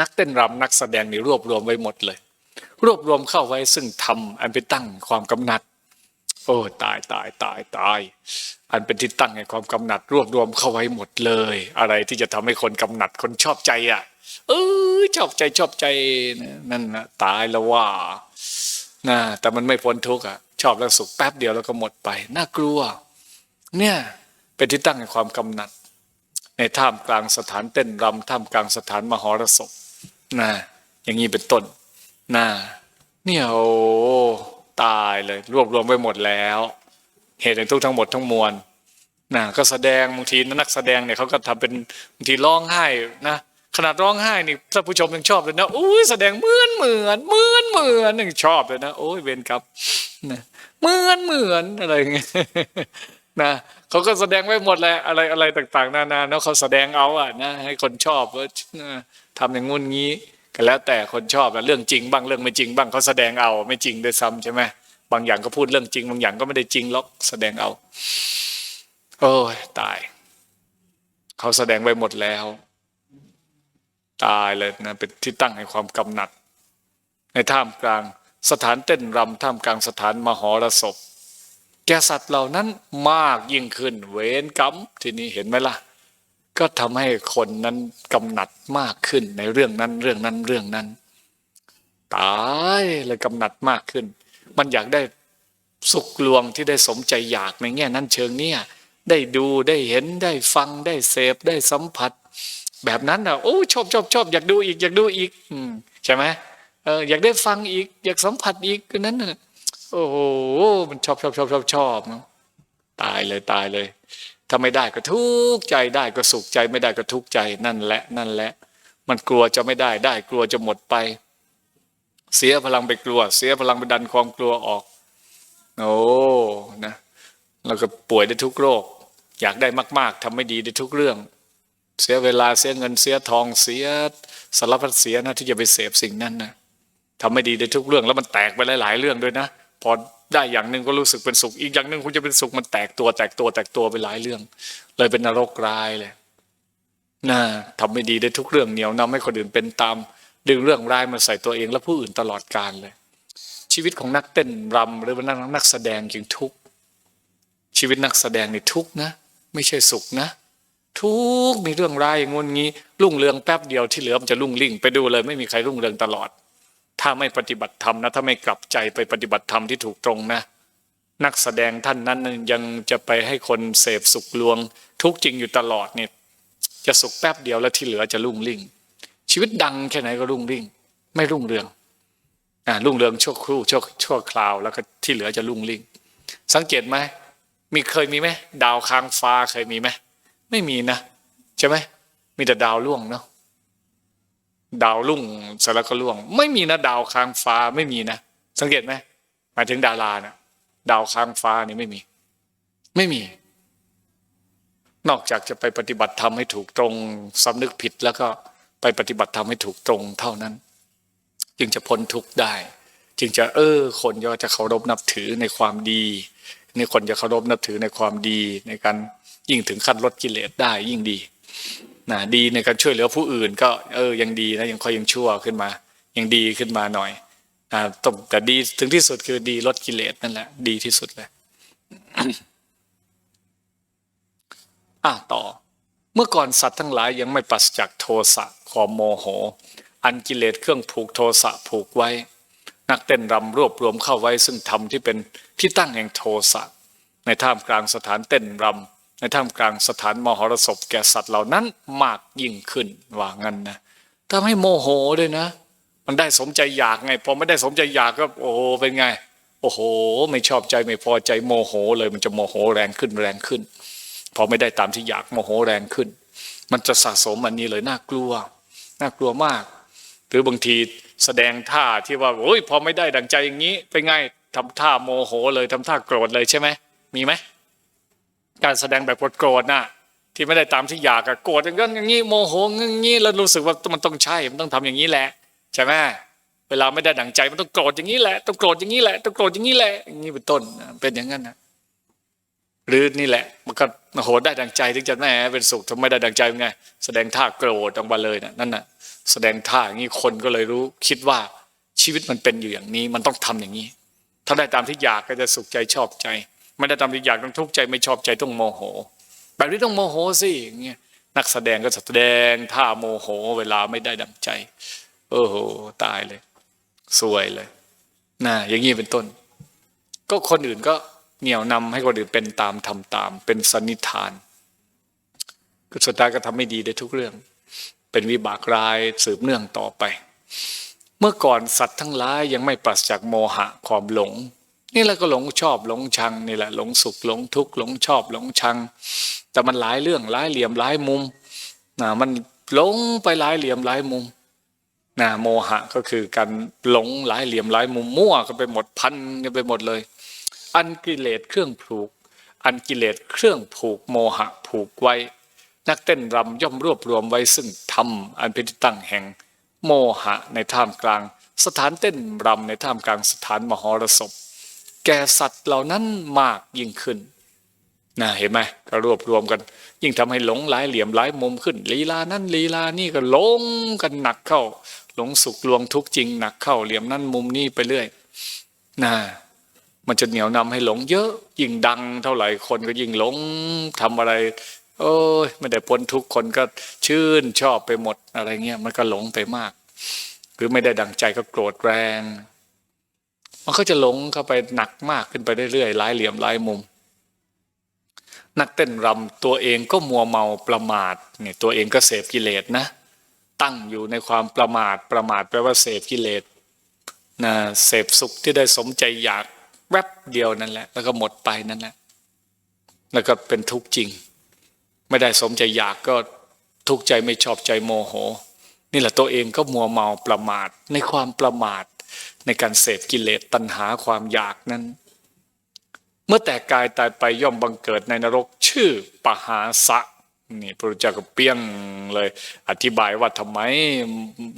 นักเต้นรำนักแสดงนี่รวบรวมไว้หมดเลย รวบรวมเข้าไว้ซึ่งทำอันเป็นตั้งความกำหนัด โอ้ตายตายตายตาย อันเป็นที่ตั้งแห่งความกำหนัด รวบรวมเข้าไว้หมดเลย อะไรที่จะทำให้คนกำหนัดคนชอบใจอะ เออชอบใจชอบใจนั่นนะตายแล้วว่านะแต่มันไม่พ้นทุกข์อะ ชอบแล้วสุขแป๊บเดียวแล้วก็หมดไป น่ากลัว เนี่ยเป็นที่ตั้งแห่งความกำหนัด ในท่ามกลางสถานเต้นรำท่ามกลางสถานมหรสพ นะอย่างนี้เป็นต้นนะเนี่ยโอ้ตายเลย รวบรวมไว้หมดแล้ว เหตุแห่งทุกข์ทั้งหมดทั้งมวลนะก็แสดงบางทีนักแสดงเนี่ยเขาก็ทำเป็นบางทีร้องไห้นะขนาดร้องไห้นี่ท่านผู้ชมยังชอบเลยนะอุ้ยแสดงเหมือนเหมือนเหมือนเหมือนยังชอบเลยนะโอ้ยเวรกรรมนะเหมือนเหมือนอะไรอย่างเงี้ย นะเขาก็แสดงไว้หมดแหละอะไรอะไรต่าง ๆ นานาเนาะเขาแสดงเอาอะนะให้คนชอบว่าทำอย่างงุ่นงี้ก็แล้วแต่คนชอบนะเรื่องจริงบ้างเรื่องไม่จริงบ้างเขาแสดงเอาไม่จริงด้วยซ้ำใช่ไหมบางอย่างก็พูดเรื่องจริง บางอย่างก็ไม่ได้จริงหรอกแสดงเอา โอ้ยตายเขาแสดงไว้หมดแล้ว ตายเลยนะเป็นที่ตั้งให้ความกำหนัด ในท่ามกลางสถานเต้นรำท่ามกลางสถานมหรสพ แกสัตว์เหล่านั้นมากยิ่งขึ้น เวรกรรมทีนี้เห็นไหมล่ะ ก็ทำให้คนนั้นกำหนัดมากขึ้นในเรื่องนั้นเรื่องนั้นเรื่องนั้น ตายเลยกำหนัดมากขึ้น มันอยากได้สุขลวงที่ได้สมใจอยากในแง่นั้นเชิงเนี่ยได้ดูได้เห็นได้ฟังได้เสพได้สัมผัส แบบนั้นอะโอ้ชอบชอบชอบอยากดูอีกอยากดูอีกอืใช่ไหมเอออยากได้ฟังอีก อยากสัมผัสอีกก็นั้นน่ะ โอ้โหมันชอบชอบชอบชอบชอบตายเลยตายเลย ถ้าไม่ได้ก็ทุกข์ใจได้ก็สุขใจไม่ได้ก็ทุกข์ใจนั่นแหละนั่นแหละ มันกลัวจะไม่ได้ได้ กลัวจะหมดไป เสียพลังไปกลัว เสียพลังไปดันความกลัวออกโอ้นะแล้วก็ป่วยได้ทุกโรค อยากได้มาก ๆทำไม่ดีได้ทุกเรื่อง เสียเวลาเสียเงินเสียทองเสียสารพัดเสียนะที่จะไปเสพสิ่งนั้นนะทำไม่ดีได้ทุกเรื่อง แล้วมันแตกไปหลาย ๆ เรื่องด้วยนะ พอได้อย่างหนึ่งก็รู้สึกเป็นสุข อีกอย่างหนึ่งคุณจะเป็นสุขมันแตกตัวแตกตัวแตกตัวไปหลายเรื่อง เลยเป็นนรกร้ายเลยน่าทำไม่ดีได้ทุกเรื่องเหนียวนำให้คนอื่นเป็นตาม ดึงเรื่องร้ายมาใส่ตัวเองและผู้อื่นตลอดกาลเลย ชีวิตของนักเต้นรำหรือว่านักนักแสดงจึงทุกชีวิตนักแสดงนี่ทุกนะ ไม่ใช่สุขนะ ทุกมีเรื่องร้ายอย่างงนงี้รุ่งเรืองแป๊บเดียวที่เหลือมันจะรุ่งริ่งไปดูเลย ไม่มีใครรุ่งเรืองตลอด ถ้าไม่ปฏิบัติธรรมนะถ้าไม่กลับใจไปปฏิบัติธรรมที่ถูกตรงนะ นักแสดงท่านนั้นยังจะไปให้คนเสพสุขลวง ทุกจริงอยู่ตลอดเนี่ยจะสุขแป๊บเดียวแล้วที่เหลือจะรุ่งริ่ง ชีวิตดังแค่ไหนก็รุ่งริ่ง ไม่รุ่งเรืองอ่ารุ่งเรืองชั่วครู่ชั่วชั่วคราวแล้วก็ที่เหลือจะรุ่งริ่ง สังเกตไหมมีเคยมีไหมดาวค้างฟ้าเคยมีไหมไม่มีนะใช่ไหมมีแต่ดาวล่วงเนาะ ดาวลุ่งเสร็จแล้วก็ล่วง ไม่มีนะดาวค้างฟ้าไม่มีนะสังเกตไหมหมายถึงดารานะดาวค้างฟ้านี่ไม่มี ไม่มี นอกจากจะไปปฏิบัติธรรมให้ถูกตรงสำนึกผิดแล้วก็ไปปฏิบัติธรรมให้ถูกตรงเท่านั้น จึงจะพ้นทุกข์ได้ จึงจะเออ คนก็จะเคารพนับถือในความดีในคนจะเคารพนับถือในความดีในการยิ่งถึงขั้นลดกิเลสได้ยิ่งดี นะดีในการช่วยเหลือผู้อื่น ก็เออยังดีนะยังคอยยังชั่วขึ้นมา ยังดีขึ้นมาหน่อยอ่าตบแต่ดีถึงที่สุดคือดีลดกิเลสนั่นแหละ ดีที่สุดเลยอะต่อ เมื่อก่อนสัตว์ทั้งหลายยังไม่ปราศจากโทสะความโมโห อันกิเลสเครื่องผูกโทสะผูกไว้ นักเต้นรำรวบรวมเข้าไว้ซึ่งธรรมที่เป็นที่ตั้งแห่งโทสะในท่ามกลางสถานเต้นรำ ในท่ามกลางสถานมหรสพแก่สัตว์เหล่านั้นมากยิ่งขึ้นว่างั้นนะทำให้โมโหด้วยนะ มันได้สมใจอยากไงพอไม่ได้สมใจอยากก็โอ้โหเป็นไง โอ้โห ไม่ชอบใจไม่พอใจโมโหเลยมันจะโมโหแรงขึ้นแรงขึ้น พอไม่ได้ตามที่อยากโมโหแรงขึ้น มันจะสะสมอันนี้เลยน่ากลัว น่ากลัวมาก หรือบางทีแสดงท่าที่ว่าโอ้ยพอไม่ได้ดังใจอย่างนี้เป็นไงทำท่าโมโหเลยทำท่าโกรธเลยใช่ไหมมีไหม การแสดงแบบโกรธน่ะที่ไม่ได้ตามที่อยากอะโกรธอย่างนั้นอย่างนี้โมโหอย่างนี้แล้วรู้สึกว่ามันต้องใช่มันต้องทำอย่างนี้แหละใช่ไหมเวลาไม่ได้ดั่งใจมันต้องโกรธอย่างนี้แหละต้องโกรธอย่างนี้แหละต้องโกรธอย่างนี้แหละอย่างนี้เป็นต้นเป็นอย่างนั้นนะหรือนี่แหละมันก็โอ้โหได้ดังใจถึงจะแม่เป็นสุขทำไม่ได้ดังใจเป็นไง แสดงท่าโกรธออกมาเลยนะนั่นน่ะ แสดงท่าอย่างนี้คนก็เลยรู้ คิดว่าชีวิตมันเป็นอยู่อย่างนี้ มันต้องทำอย่างนี้ ถ้าได้ตามที่อยากก็จะสุขใจชอบใจ ไม่ได้ตามที่อยากต้องทุกข์ใจไม่ชอบใจต้องโมโห แบบนี้ต้องโมโหสิอย่างเงี้ยนักแสดงก็แสดงท่าโมโห เวลาไม่ได้ดังใจ โอ้โหตายเลยสวยเลยนะอย่างนี้เป็นต้น ก็คนอื่นก็เหนี่ยวนำให้คนอื่นเป็นตามทำตาม เป็นสันนิฐานก็สุดท้ายก็ทำไม่ดีได้ทุกเรื่อง เป็นวิบากรายสืบเนื่องต่อไป เมื่อก่อนสัตว์ทั้งหลายยังไม่ปราศจากโมหะความหลง นี่แหละก็หลงชอบหลงชังนี่แหละหลงสุขหลงทุกข์หลงชอบหลงชัง แต่มันหลายเรื่องหลายเหลี่ยมหลายมุมนะมันหลงไปหลายเหลี่ยมหลายมุมนะโมหะก็คือการหลงหลายเหลี่ยมหลายมุมมั่วกันไปหมดพันกันไปหมดเลย อันกิเลสเครื่องผูก อันกิเลสเครื่องผูกโมหะผูกไว้ นักเต้นรำย่อมรวบรวมไว้ซึ่งธรรมอันเป็นที่ตั้งแห่ง โมหะในท่ามกลาง สถานเต้นรำในท่ามกลางสถานมหรสพ แก่สัตว์เหล่านั้นมากยิ่งขึ้นนะเห็นไหมก็รวบรวมกัน ยิ่งทำให้หลงหลายเหลี่ยมหลายมุมขึ้นลีลานั้นลีลานี่ก็หลงกันหนักเข้า หลงสุขลวงทุกจริงหนักเข้าเหลี่ยมนั้นมุมนี้ไปเรื่อยนะมันจะเหนียวนำให้หลงเยอะยิ่งดังเท่าไหร่คนก็ยิ่งหลงทำอะไร โอ้ยไม่ได้พ้นทุกคนก็ชื่นชอบไปหมดอะไรเงี้ยมันก็หลงไปมาก หรือไม่ได้ดังใจก็โกรธแรง มันก็จะหลงเข้าไปหนักมากขึ้นไปเรื่อยๆหลายเหลี่ยมหลายมุม นักเต้นรำตัวเองก็มัวเมาประมาทเนี่ยตัวเองก็เสพกิเลสนะ ตั้งอยู่ในความประมาทประมาทแปลว่าเสพกิเลสนะเสพสุขที่ได้สมใจอยากแวบเดียวนั่นแหละ แล้วก็หมดไปนั่นแหละแล้วก็เป็นทุกข์จริง ไม่ได้สมใจอยากก็ทุกข์ใจไม่ชอบใจโมโห นี่แหละตัวเองก็มัวเมาประมาทในความประมาท ในการเสพกิเลสตัณหาความอยากนั้น เมื่อแต่กายตายไปย่อมบังเกิดในนรกชื่อปหาสะนี่พระพุทธเจ้าก็เปี้ยงเลย อธิบายว่าทำไม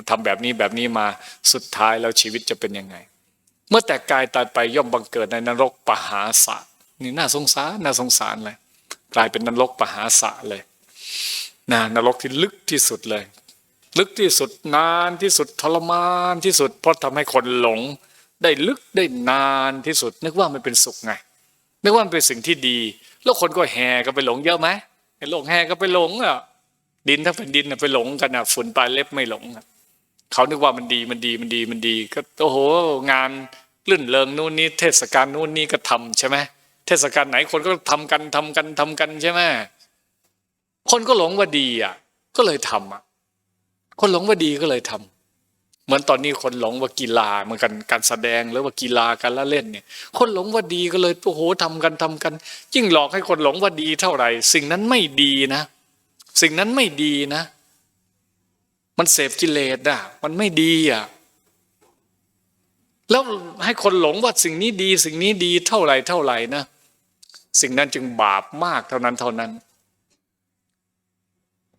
ทำแบบนี้แบบนี้มาสุดท้ายแล้วชีวิตจะเป็นยังไง เมื่อแต่กายตายไปย่อมบังเกิดในนรกปหาสะนี่น่าสงสารน่าสงสารเลยกลายเป็นนรกปหาสะเลยนะนรกที่ลึกที่สุดเลย ลึกที่สุดนานที่สุดทรมานที่สุด เพราะทำให้คนหลง ได้ลึกได้นานที่สุด นึกว่ามันเป็นสุขไง นึกว่ามันเป็นสิ่งที่ดี แล้วคนก็แห่กันไปหลงเยอะไหมไอ้โลกแห่ก็ไปหลงอะดินทั้งแผ่นดินไปหลงกันอะฝุ่นปลายเล็บไม่หลงเขานึกว่ามันดีมันดีมันดีมันดี ก็โอ้โห งานลื่นเริงนู่นนี่เทศกาลนู่นนี่ก็ทำใช่ไหมเทศกาลไหนคนก็ทำกันทำกันทำกันใช่ไหมคนก็หลงว่าดีอะ ก็เลยทำอะ คนหลงว่าดีก็เลยทำเหมือนตอนนี้คนหลงว่ากีฬาเหมือนกันการแสดงหรือว่ากีฬาการละเล่นเนี่ย คนหลงว่าดีก็เลยโอ้โหทำกันทำกันยิ่งหลอกให้คนหลงว่าดีเท่าไหร่ สิ่งนั้นไม่ดีนะ สิ่งนั้นไม่ดีนะ มันเสพกิเลสอะ มันไม่ดีอะแล้วให้คนหลงว่าสิ่งนี้ดี สิ่งนี้ดีเท่าไหร่เท่าไหร่นะสิ่งนั้นจึงบาปมากเท่านั้นเท่านั้น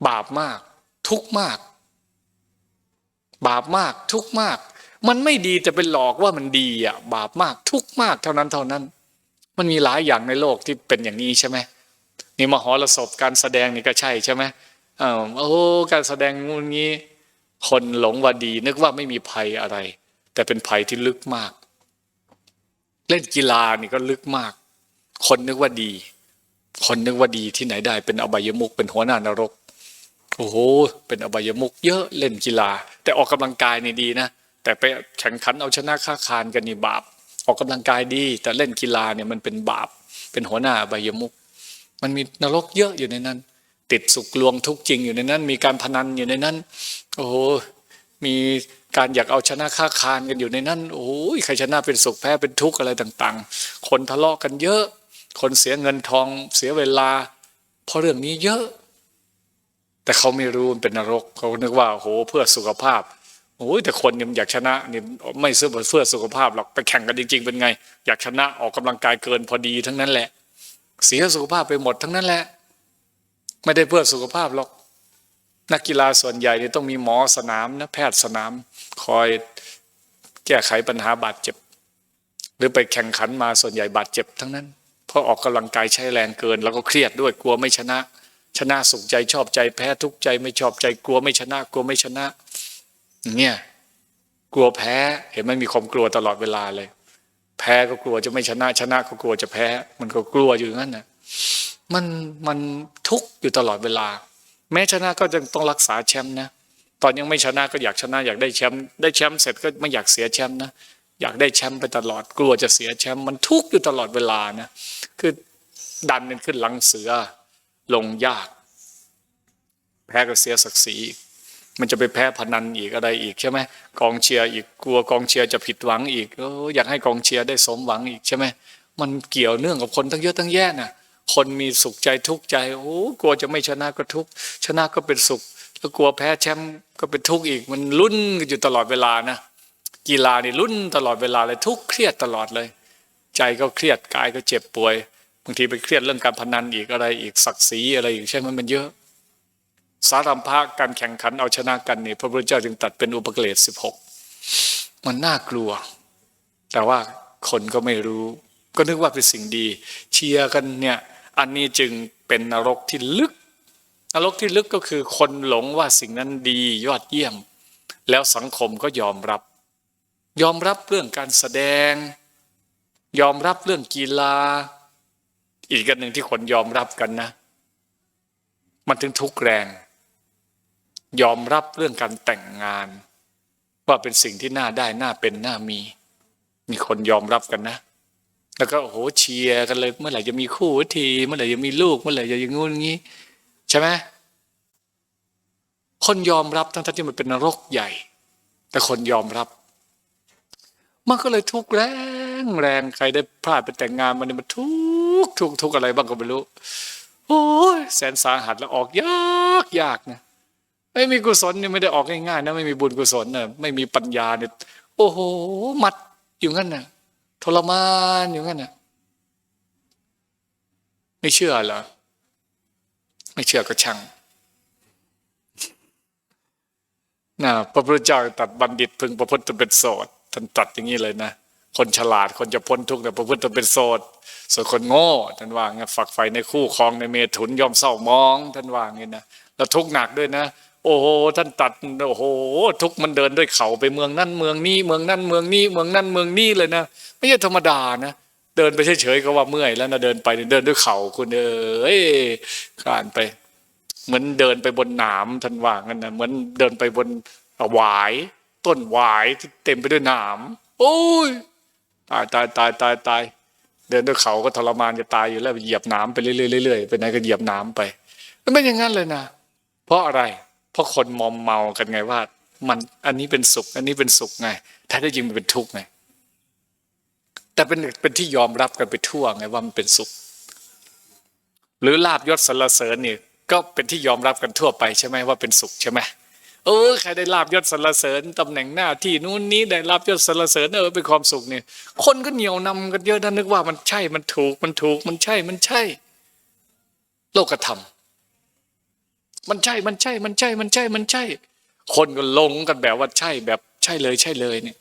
บาปมาก ทุกมาก บาปมากทุกมาก มันไม่ดีจะไปหลอกว่ามันดีอะ บาปมากทุกมากเท่านั้นเท่านั้น มันมีหลายอย่างในโลกที่เป็นอย่างนี้ใช่ไหมนี่มหรสพการแสดงนี่ก็ใช่ใช่ไหมอ้าวโอ้การแสดงงูงี้ คนหลงว่าดี นึกว่าไม่มีภัยอะไร แต่เป็นภัยที่ลึกมาก เล่นกีฬานี่ก็ลึกมาก คนนึกว่าดี คนนึกว่าดีที่ไหนได้เป็นอบายมุกเป็นหัวหน้านรก โอ้โห เป็นอบายมุกเยอะเล่นกีฬา แต่ออกกำลังกายนี่ดีนะ แต่ไปแข่งขันเอาชนะค้าคานกันนี่บาป ออกกำลังกายดี แต่เล่นกีฬาเนี่ยมันเป็นบาป เป็นหัวหน้าอบายมุก มันมีนรกเยอะอยู่ในนั้น ติดสุกลวงทุกจริงอยู่ในนั้น มีการพนันอยู่ในนั้น โอ้โห มีการอยากเอาชนะค้าคานกันอยู่ในนั้น โอ้ยใครชนะเป็นสุขแพ้เป็นทุกข์อะไรต่างๆ คนทะเลาะกันเยอะ คนเสียเงินทองเสียเวลา เพราะเรื่องนี้เยอะ แต่เขาไม่รู้มันเป็นนรกเขานึกว่าโหเพื่อสุขภาพโอ้ยแต่คนเนี่ยอยากชนะนี่ไม่ซื้อเพื่อสุขภาพหรอกไปแข่งกันจริง ๆ เป็นไง อยากชนะออกกำลังกายเกินพอดีทั้งนั้นแหละ เสียสุขภาพไปหมดทั้งนั้นแหละ ไม่ได้เพื่อสุขภาพหรอก นักกีฬาส่วนใหญ่เนี่ยต้องมีหมอสนามนะแพทย์สนาม คอยแก้ไขปัญหาบาดเจ็บ หรือไปแข่งขันมาส่วนใหญ่บาดเจ็บทั้งนั้นเพราะออกกำลังกายใช้แรงเกิน แล้วก็เครียดด้วยกลัวไม่ชนะ ชนะสุขใจชอบใจแพ้ทุกข์ใจไม่ชอบใจกลัวไม่ชนะ กลัวไม่ชนะเนี่ยกลัวแพ้เห็นไหมมีความกลัวตลอดเวลาเลย แพ้ก็กลัวจะไม่ชนะชนะก็กลัวจะแพ้ มันก็กลัวอยู่งนั้นนะมันมันทุกข์อยู่ตลอดเวลา แม้ชนะก็ยังต้องรักษาแชมป์นะตอนยังไม่ชนะก็อยากชนะ อยากได้แชมป์ได้แชมป์เสร็จก็ไม่อยากเสียแชมป์นะอยากได้แชมป์ไปตลอดกลัวจะเสียแชมป์มันทุกข์อยู่ตลอดเวลานะคือดันมันขึ้นหลังเสือ ลงยาก แพ้ก็เสียศักดิ์ศรีมันจะไปแพ้พนันอีกอะไรอีกใช่ไหมกองเชียร์อีกกลัวกองเชียร์จะผิดหวังอีกออยากให้กองเชียร์ได้สมหวังอีกใช่ไหมมันเกี่ยวเนื่องกับคนตั้งเยอะตั้งแยะน่ะ คนมีสุขใจทุกข์ใจโอ้กลัวจะไม่ชนะก็ทุกข์ชนะก็เป็นสุขแล้วกลัวแพ้แชมป์ก็เป็นทุกข์อีก มันลุ้นกันอยู่ตลอดเวลานะกีฬานี่ลุ้นตลอดเวลาเลยทุกข์เครียดตลอดเลย ใจก็เครียดกายก็เจ็บป่วย บางทีไปเครียดเรื่องการพนันอีกอะไรอีกศักดิ์ศรีอะไรอีกใช่ไหมมันเยอะ สารัมภะการแข่งขันเอาชนะกันนี่พระพุทธเจ้าจึงตัดเป็นอุปกเลศสิบหกมันน่ากลัว แต่ว่าคนก็ไม่รู้ ก็นึกว่าเป็นสิ่งดี เชียร์กันเนี่ยอันนี้จึงเป็นนรกที่ลึก นรกที่ลึกก็คือคนหลงว่าสิ่งนั้นดียอดเยี่ยม แล้วสังคมก็ยอมรับ ยอมรับเรื่องการแสดง ยอมรับเรื่องกีฬา อีกกันหนึ่งที่คนยอมรับกันนะ มันถึงทุกแรง ยอมรับเรื่องการแต่งงาน ว่าเป็นสิ่งที่น่าได้น่าเป็นน่ามี มีคนยอมรับกันนะ แล้วก็โอ้โหเชียร์กันเลย เมื่อไหร่จะมีคู่ทีเมื่อไหร่จะมีลูก เมื่อไหร่จะอย่างงู้นงี้ ใช่ไหมคนยอมรับทั้งที่มันเป็นนรกใหญ่ แต่คนยอมรับ มันก็เลยทุกแรงแรงใครได้พลาดไปแต่งงานมันเนี่ยมันทุก ข์ทุกทุกอะไรบ้างก็ไม่รู้ โอ้ยแสนสาหัสแล้วออกยากยากนะไม่มีกุศลเนี่ยไม่ได้ออกง่ายๆนะไม่มีบุญกุศลนะไม่มีปัญญาเนี่ยโอ้โหมัดอยู่งั้นนะทรมานอยู่งั้นนะไม่เชื่อเหรอไม่เชื่อก็ช่างนะพระพุทธเจ้าตัดบัณฑิตพึงประพฤติเป็นโสดท่านตัดอย่างนี้เลยนะ คนฉลาดคนจะพ้นทุกข์แต่ยประพฤติตนเป็นโสดส่วนคนโง่ท่านว่าไงฝักใฝ่ในคู่ครองในเมถุนยอมเศร้ามองท่านว่าไงนะแล้วทุกข์หนักด้วยนะ โอ้โหท่านตัดโอ้โห ทุกข์มันเดินด้วยเขาไปเมืองนั่นเมืองนี้เมืองนั่นเมืองนี้เมืองนั่นเมืองนี้เลยนะไม่ใช่ธรรมดานะเดินไปเฉยๆก็ว่าเมื่อยแล้วนะเดินไปเดินด้วยเขาคุณเอ้ยคลานไป เหมือนเดินไปบนหนามท่านว่างั้นนะเหมือนเดินไปบนหวาย ต้นหวายที่เต็มไปด้วยหนามโอ้ย ตายตายตายตายตายเดินด้วยเขาก็ทรมานจะตายอยู่แล้วเหยียบน้ำไปเรื่อยๆไปไหนก็เหยียบน้ำไปมันเป็นอย่างนั้นเลยนะ เพราะอะไร เพราะคนมอมเมากันไงว่า มันอันนี้เป็นสุข อันนี้เป็นสุขไงแท้ที่จริงมันเป็นทุกข์ไงแต่เป็นเป็นที่ยอมรับกันไปทั่วไงว่ามันเป็นสุข หรือลาบยศสรรเสริญนี่ก็เป็นที่ยอมรับกันทั่วไปใช่ไหมว่าเป็นสุขใช่ไหม เออใครได้ลาบยศสรรเสริญตำแหน่งหน้าที่นู้นนี้ได้ลาบยศสรรเสริญเออเป็นความสุขเนี่ย คนก็เหนียวนำกันเยอะนะนึกว่ามันใช่มันถูกมันถูกมันใช่มันใช่ โลกธรรม มันใช่มันใช่มันใช่มันใช่มันใช่ คนก็หลงกันแบบว่าใช่แบบใช่เลยใช่เลยเนี่ย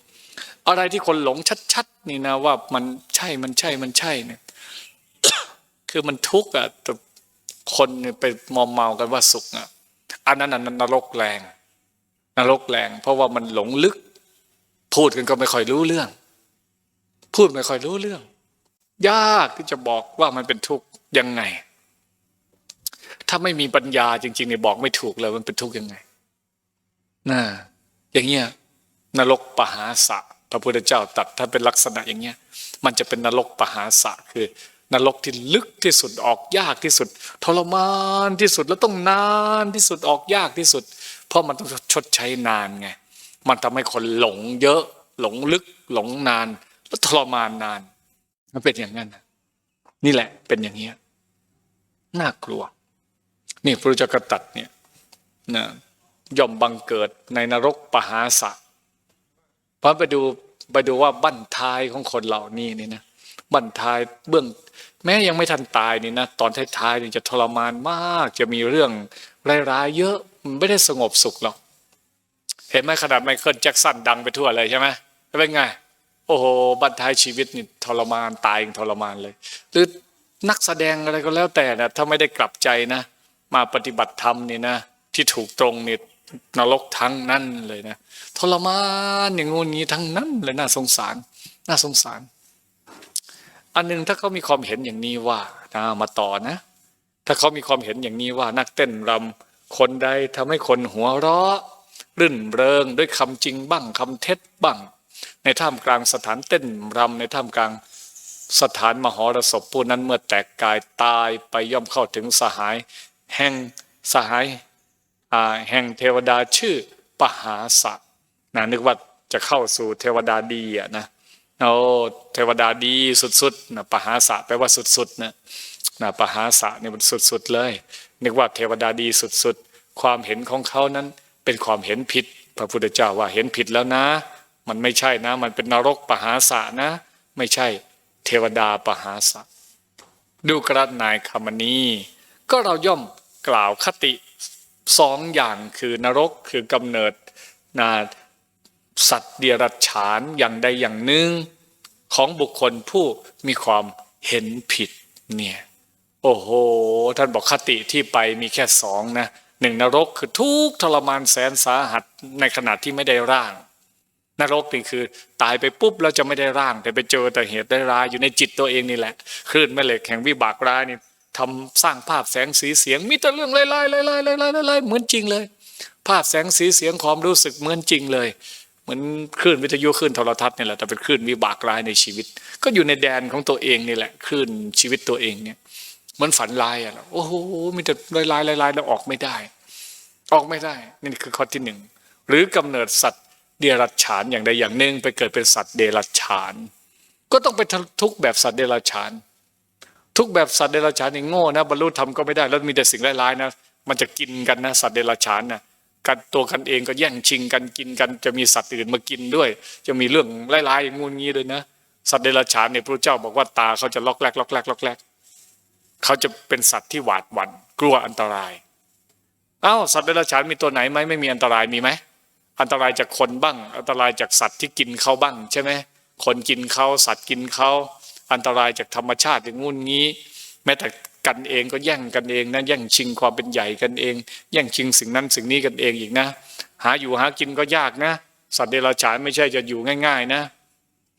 อะไรที่คนหลงชัดๆนี่นะว่ามันใช่มันใช่มันใช่เนี่ย คือมันทุกข์อะแต่คนไปมอมเมากันว่าสุขอะอันนั้นน่ะนรกแรง นรกแรง เพราะว่ามันหลงลึก พูดกันก็ไม่ค่อยรู้เรื่อง พูดไม่ค่อยรู้เรื่อง ยากที่จะบอกว่ามันเป็นทุกข์ยังไง ถ้าไม่มีปัญญาจริงๆเนี่ยบอกไม่ถูกเลยมันเป็นทุกข์ยังไงน่าอย่างเงี้ยนรกปหาสะพระพุทธเจ้าตรัดถ้าเป็นลักษณะอย่างเงี้ย มันจะเป็นนรกปหาสะคือนรกที่ลึกที่สุดออกยากที่สุด ทรมานที่สุดแล้วต้องนานที่สุดออกยากที่สุด เพราะมันต้องชดใช้นานไง มันทำให้คนหลงเยอะ หลงลึกหลงนาน แล้วทรมานนาน มันเป็นอย่างนั้นนี่แหละเป็นอย่างเงี้ยน่ากลัว นี่พระเจ้ากตัดเนี่ยนะย่อมบังเกิดในนรกปหาสะเพราะไปดูไปดูว่าบั้นท้ายของคนเหล่านี้นี่นะบั้นท้ายเบื้อง แม้ยังไม่ทันตายนี่นะตอนท้ายๆนี่จะทรมานมาก จะมีเรื่องร้ายๆเยอะ ไม่ได้สงบสุขหรอก เห็นไหมขนาดไมเคิลแจ็คสันดังไปทั่วเลยใช่ไหมเป็นไง โอ้โหบั้นทายชีวิตนี่ทรมานตายอย่างทรมานเลย หรือนักแสดงอะไรก็แล้วแต่นะถ้าไม่ได้กลับใจนะ มาปฏิบัติธรรมนี่นะที่ถูกตรงนี่นรกทั้งนั้นเลยนะทรมานอย่างงูนี้ทั้งนั้นเลยน่าสงสาร น่าสงสาร อันหนึงถ้าเขามีความเห็นอย่างนี้ว่านะมาต่อนะ ถ้าเขามีความเห็นอย่างนี้ว่านักเต้นรำ คนใดทำให้คนหัวเราะ รื่นเริงด้วยคำจริงบ้างคำเท็จบ้าง ในท่ามกลางสถานเต้นรำในท่ามกลางสถานมหรสพผู้นั้นเมื่อแตกกายตายไปย่อมเข้าถึงสหาย แห่งสหายแห่งเทวดาชื่อปหาสะนะนึกว่าจะเข้าสู่เทวดาดีอะนะโอ้เทวดาดีสุดๆนะปหาสะแปลว่าสุดๆนะนะปหาสะนี่มันสุดๆเลย นึกว่าเทวดาดีสุดๆ ความเห็นของเขานั้นเป็นความเห็นผิด พระพุทธเจ้าว่าเห็นผิดแล้วนะ มันไม่ใช่นะ มันเป็นนรกปหาสะนะ ไม่ใช่เทวดาปหาสะ ดูกระนายคำนี้ก็เราย่อมกล่าวคติสองอย่างคือนรกคือกำเนิดนาสัตว์เดรัจฉานอย่างใดอย่างหนึ่งของบุคคลผู้มีความเห็นผิดเนี่ยโอ้โห ท่านบอกคติที่ไปมีแค่สองนะ หนึ่งนรกคือทุกทรมานแสนสาหัสในขณะที่ไม่ได้ร่าง นรกนี่คือ ตายไปปุ๊บเราจะไม่ได้ร่าง แต่ไปเจอแต่เหตุได้ร้ายอยู่ในจิตตัวเองนี่แหละคลื่นแม่เหล็กแห่งวิบากร้ายนี่ทำสร้างภาพแสงสีเสียงมีแต่เรื่องไล่ไล่ไล่ไล่ไล่ไล่ไล่เหมือนจริงเลย ภาพแสงสีเสียงความรู้สึกเหมือนจริงเลยเหมือนคลื่นวิทยุคลื่นโทรทัศน์นี่แหละแต่เป็นคลื่นวิบากร้ายในชีวิต ก็อยู่ในแดนของตัวเองนี่แหละคลื่นชีวิตตัวเองเนี่ย มันฝันลายอะโอ้โหมีแต่ลายลายลายลายแล้วออกไม่ได้ ออกไม่ได้ นี่คือข้อที่หนึ่งหรือกำเนิดสัตว์เดรัจฉานอย่างใดอย่างหนึ่งไปเกิดเป็นสัตว์เดรัจฉาน ก็ต้องไปทุกแบบสัตว์เดรัจฉาน ทุกแบบสัตว์เดรัจฉานนี่โง่นะบรรลุธรรมก็ไม่ได้แล้วมีแต่สิ่งร้ายๆนะมันจะกินกันนะสัตว์เดรัจฉานนะกันตัวกันเองก็แย่งชิงกันกินกันจะมีสัตว์อื่นมากินด้วย จะมีเรื่องร้ายๆงูงี้ด้วยนะสัตว์เดรัจฉานเนี่ยพระเจ้าบอกว่าตาเขาจะล็อกแรกล็อกแรกล็อกแรก เขาจะเป็นสัตว์ที่หวาดหวัน่นกลัวอันตราย เอ้าสัตว์เดรัจฉานมีตัวไหนไหมไม่มีอันตรายมีไหมอันตรายจากคนบ้าง อันตรายจากสัตว์ที่กินเขาบ้างใช่ไหมคนกินเขาสัตว์กินเขาอันตรายจากธรรมชาติอย่างงู้นงี้ แม้แต่กันเองก็แย่งกันเองนะแย่งชิงความเป็นใหญ่กันเอง แย่งชิงสิ่งนั้นสิ่งนี้กันเองอีกนะ หาอยู่หากินก็ยากนะ สัตว์เดรัจฉานไม่ใช่จะอยู่ง่าย ๆ นะ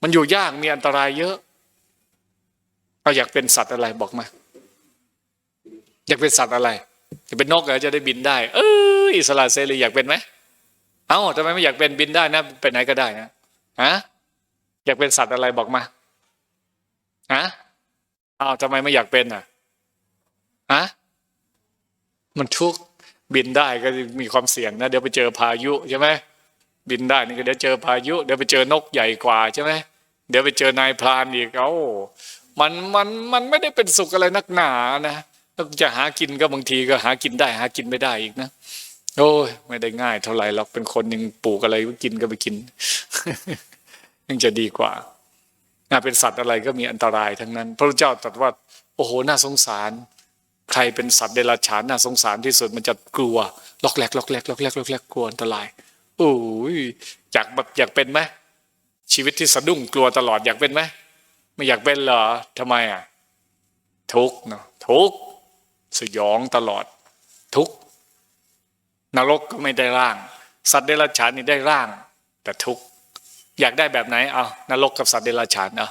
มันอยู่ยากมีอันตรายเยอะเราอยากเป็นสัตว์อะไรบอกมา อยากเป็นสัตว์อะไรจะเป็นนกเหรอจะได้บินได้ เอออิสระเสรีอยากเป็นไหมเอ้าทำไมไม่อยากเป็นบินได้นะไปไหนก็ได้นะฮะอยากเป็นสัตว์อะไรบอกมาฮะอ้าวทำไมไม่อยากเป็นอะฮะมันทุกบินได้ก็มีความเสี่ยงนะเดี๋ยวไปเจอพายุใช่ไหมบินได้นี่ก็เดี๋ยวเจอพายุ เดี๋ยวไปเจอนกใหญ่กว่าใช่ไหมเดี๋ยวไปเจอนายพรานอีกเอ้ามันมันมันไม่ได้เป็นสุขอะไรนักหนานะ แล้วจะหากินก็บางทีก็หากินได้ หากินไม่ได้อีกนะโอ้ยไม่ได้ง่ายเท่าไหร่หรอกเป็นคนยังปลูกอะไรก็กินก็ไปกินยังจะดีกว่าน่าเป็นสัตว์อะไรก็มีอันตรายทั้งนั้น พระเจ้าตรัสว่า โอ้โหน่าสงสาร ใครเป็นสัตว์เดรัจฉานน่าสงสารที่สุดมันจะกลัวล็อกแหลกล็อกแหลกล็อกแหลกล็อกแหลกกลัวอันตรายโอ้ยอยากแบบอยากเป็นไหมชีวิตที่สะดุ้งกลัวตลอดอยากเป็นไหมไม่อยากเป็นเหรอทำไมอะทุกเนาะทุก สยองตลอดทุกนรกก็ไม่ได้ร่าง สัตว์เดรัจฉานนี่ได้ร่าง แต่ทุกอยากได้แบบไหนเอานรกกับสัตว์เดรัจฉานเอา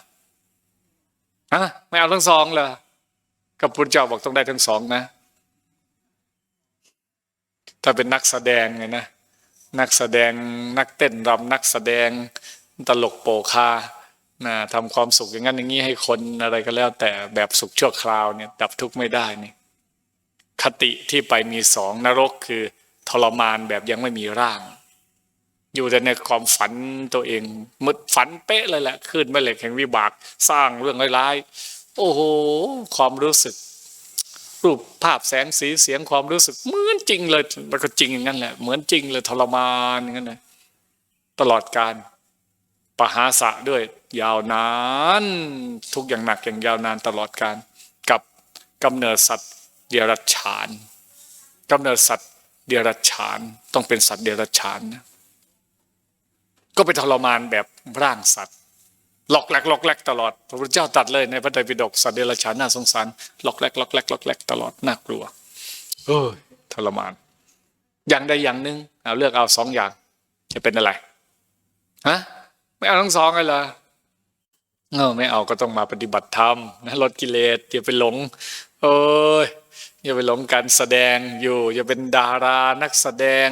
ฮะไม่เอาทั้งสองเหรอกับพุทธเจ้าบอกต้องได้ทั้งสองนะ ถ้าเป็นนักแสดงไงนะนักแสดงนักเต้นรำนักแสดงตลกโปคานะทำความสุขอย่างนั้นอย่างนี้ให้คนอะไรก็แล้ว แต่แบบสุขชั่วคราวเนี่ย ดับทุกข์ไม่ได้นี่ คติที่ไปมีสองนรกคือทรมานแบบยังไม่มีร่าง อยู่แต่ในความฝันตัวเองมึดฝันเป๊ะเลยแหละขึ้นแม่เหล็กแห่งวิบากสร้างเรื่องร้ายๆโอ้โหความรู้สึก รูปภาพแสงสีเสียงความรู้สึกเหมือนจริงเลยมันก็จริงอย่างนั้นแหละเหมือนจริงเลยทรมานอย่างนั้นเลยตลอดการปหาสะด้วย ยาวนาน ทุกอย่างหนักอย่างยาวนานตลอดการ กับกำเนิดสัตว์ เดรัจฉานกำเนิดสัตว์เดรัจฉานต้องเป็นสัตว์เดรัจฉานนะก็ไปทรมานแบบร่างสัตว์หลอกแหลกหลอกแหลกตลอดพระพุทธเจ้าตัดเลยในพระไตรปิฎกสัตว์เดรัจฉานน่าสงสารหลอกแหลกหลอกแหลกหลอกแหลกตลอดน่ากลัวเอ้ยทรมาน อย่างใดอย่างหนึ่งเอาเลือกเอาสองอย่าง จะเป็นอะไรฮะไม่เอาทั้งสองเลยเหรอเออไม่เอาก็ต้องมาปฏิบัติธรรมนะลดกิเลสอย่าไปหลง เอ้ย อย่าไปหลงการแสดงอยู่ อย่าเป็นดารานักแสดง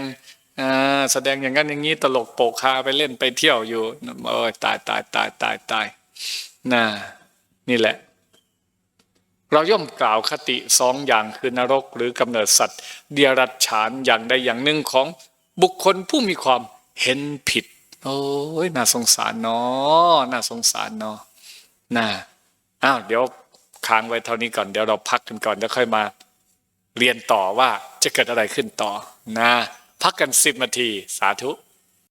แสดงอย่างนั้นอย่างนี้ตลกโปกฮาไปเล่นไปเที่ยวอยู่เอ้ยตายตายตายตายตายน่านี่แหละ เราย่อมกล่าวคติสองอย่างคือนรกหรือกำเนิดสัตว์ เดียรัจฉานอย่างใดอย่างหนึ่งของบุคคลผู้มีความเห็นผิด โอ้ยน่าสงสารเนาะน่าสงสารเนาะน่าอ้าวเดี๋ยว ค้างไว้เท่านี้ก่อนเดี๋ยวเราพักกันก่อนแล้วค่อยมาเรียนต่อว่าจะเกิดอะไรขึ้นต่อนะพักกันสิบนาทีสาธุ